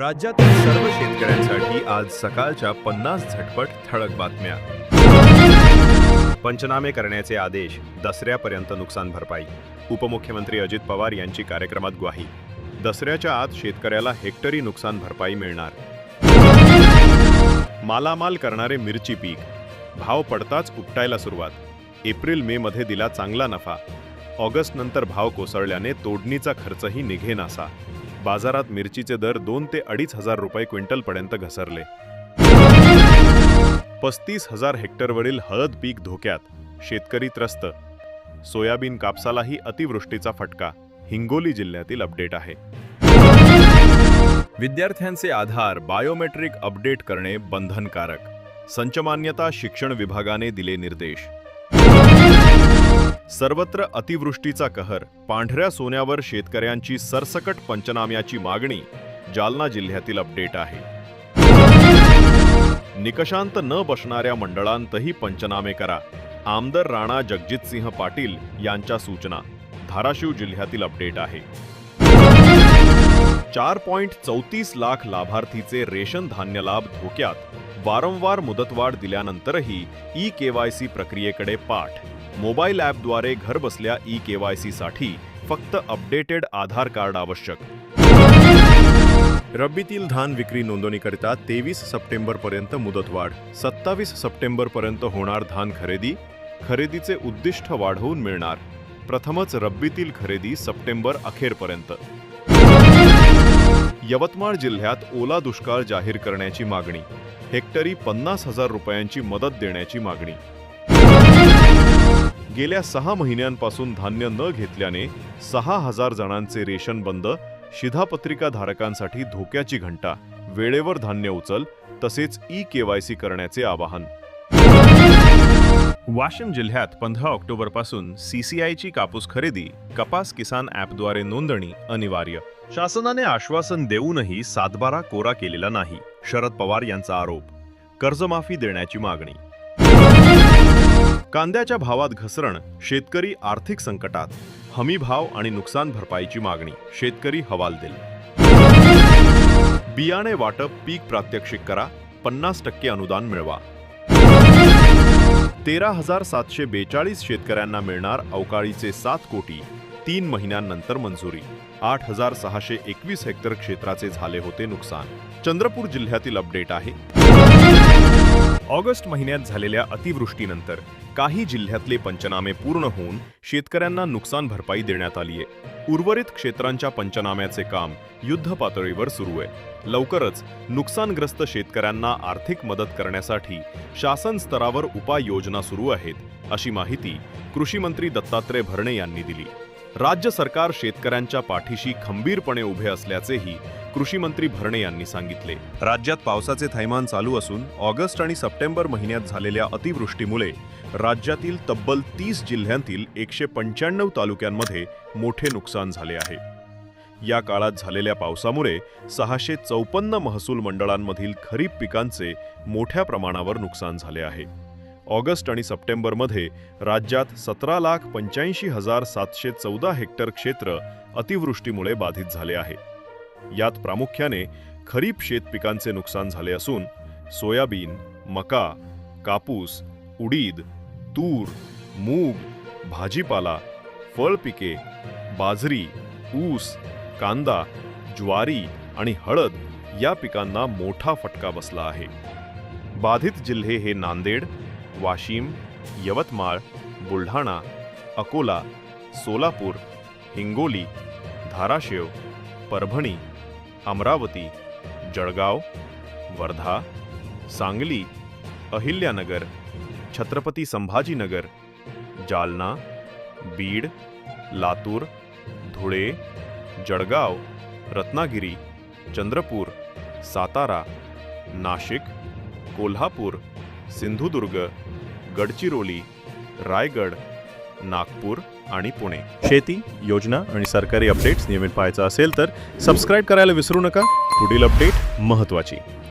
राज्यातील सर्व शेतकऱ्यांसाठी आज सकाळच्या पन्नास झटपट ठळक बातम्या. पंचनामे करण्याचे आदेश दसऱ्यापर्यंत नुकसान भरपाई. उपमुख्यमंत्री अजित पवार यांची कार्यक्रमात ग्वाही. दसऱ्याच्या आत शेतकऱ्याला हेक्टरी नुकसान भरपाई मिळणार. मालामाल करणारे मिरची पीक. भाव पडताच उपटायला सुरुवात. एप्रिल मे मध्ये दिला चांगला नफा. ऑगस्ट नंतर भाव कोसळल्याने तोडणीचा खर्चही निघेनासा. बाजारात मिरचीचे दर दोन ते अडीच हजार रुपये क्विंटलपर्यंत घसरले. पस्तीस हजार हेक्टरवरील हळद पीक धोक्यात शेतकरी त्रस्त. सोयाबीन कापसालाही अतिवृष्टीचा फटका हिंगोली जिल्ह्यातील अपडेट आहे. विद्यार्थ्यांचे आधार बायोमेट्रिक अपडेट करणे बंधनकारक. संचमान्यता शिक्षण विभागाने दिले निर्देश. सर्वत्र अतिवृष्टीचा कहर पांढऱ्या सोन्यावर शेतकऱ्यांची सरसकट पंचनाम्याची मागणी जालना जिल्ह्यातील अपडेट आहे. निकषांत न बसणाऱ्या मंडळांतही पंचनामे करा. आमदार राणा जगजितसिंह पाटील यांच्या सूचना धाराशिव जिल्ह्यातील अपडेट आहे. चार पॉइंट चौतीस लाख लाभार्थीचे रेशन धान्य लाभ धोक्यात वारंवार मुदतवाढ दिल्यानंतरही ई केवायसी प्रक्रियेकडे पाठ मोबाईल ॲपद्वारे घरबसल्या ई केवायसी साठी फक्त अपडेटेड आधार कार्ड आवश्यक. रब्बीतील धान विक्री नोंदणीकरिता तेवीस सप्टेंबरपर्यंत मुदतवाढ सत्तावीस सप्टेंबरपर्यंत होणार धान खरेदी खरेदीचे उद्दिष्ट वाढवून मिळणार. प्रथमच रब्बीतील खरेदी सप्टेंबर अखेरपर्यंत. यवतमाळ जिल्ह्यात ओला दुष्काळ जाहीर करण्याची मागणी हेक्टरी पन्नास हजार रुपयांची मदत देण्याची मागणी. गेल्या सहा महिन्यांपासून धान्य न घेतल्याने सहा हजार जणांचे रेशन बंद शिधापत्रिका धारकांसाठी धोक्याची घंटा वेळेवर धान्य उचल तसेच ई केवायसी करण्याचे आवाहन. वाशिम जिल्ह्यात पंधरा ऑक्टोबरपासून सीसीआयची कापूस खरेदी कपास किसान ॲपद्वारे नोंदणी अनिवार्य. शासनाने आश्वासन देऊनही सातबारा कोरा केलेला नाही शरद पवार यांचा आरोप. कर्जमाफी देण्याची मागणी. कांद्याच्या भावात घसरण शेतकरी आर्थिक संकटात. हमी भाव आणि नुकसान भरपाईची मागणी शेतकरी हवालदिल बियाणे वाटप पीक प्रात्यक्षिक करा पन्नास टक्के अनुदान मिळवा. तेरा हजार सातशे बेचाळीस शेतकऱ्यांना मिळणार अवकाळीचे सात कोटी तीन महिन्यांनंतर मंजुरी. आठ हजार सहाशे एकवीस हेक्टर क्षेत्राचे झाले होते नुकसान. चंद्रपूर जिल्ह्यातील अपडेट आहे. ऑगस्ट महिन्यात झालेल्या अतिवृष्टीनंतर काही जिल्ह्यातले पंचनामे पूर्ण होऊन शेतकऱ्यांना नुकसान भरपाई देण्यात आली आहे. उर्वरित क्षेत्रांच्या पंचनाम्याचे काम युद्ध पातळीवर सुरू आहे. लवकरच नुकसानग्रस्त शेतकऱ्यांना आर्थिक मदत करण्यासाठी शासन स्तरावर उपाययोजना सुरू आहेत अशी माहिती कृषीमंत्री दत्तात्रय भरणे यांनी दिली. राज्य सरकार शेतकऱ्यांच्या पाठीशी खंबीरपणे उभे असल्याचेही कृषी मंत्री भरणे यांनी सांगितले. राज्यात पावसाचे थैमान चालू असून ऑगस्ट आणि सप्टेंबर महिन्यात झालेल्या अतिवृष्टीमुळे राज्यातील तब्बल तीस जिल्ह्यांतील एकशे पंच्याण्णव तालुक्यांमध्ये मोठे नुकसान झाले आहे. या काळात झालेल्या पावसामुळे सहाशे चौपन्न महसूल मंडळांमधील खरीप पिकांचे मोठ्या प्रमाणावर नुकसान झाले आहे. ऑगस्ट आणि सप्टेंबरमध्ये राज्यात सतरा लाख पंच्याऐंशी हजार सातशे चौदा हेक्टर क्षेत्र अतिवृष्टीमुळे बाधित झाले आहे. यात प्रामुख्याने खरीप शेत पिकांचे नुकसान झाले असून सोयाबीन मका कापूस उडीद तूर मूग भाजीपाला फळपिके बाजरी ऊस कांदा ज्वारी आणि हळद या पिकांना मोठा फटका बसला आहे. बाधित जिल्हे हे नांदेड वाशिम, यवतमाळ, बुलढाणा, अकोला, सोलापूर, हिंगोली, धाराशिव, परभणी, अमरावती, जळगाव, वर्धा, सांगली, अहिल्यानगर, छत्रपती संभाजीनगर, जालना, बीड, लातूर, धुळे, जळगाव, रत्नागिरी, चंद्रपूर, सातारा, नाशिक, कोल्हापूर, सिंधुदुर्ग गडचिरोली रायगड नागपूर आणि पुणे. शेती योजना आणि सरकारी अपडेट्स नियमित पाहायचं असेल तर सबस्क्राईब करायला विसरू नका. पुढील अपडेट महत्त्वाची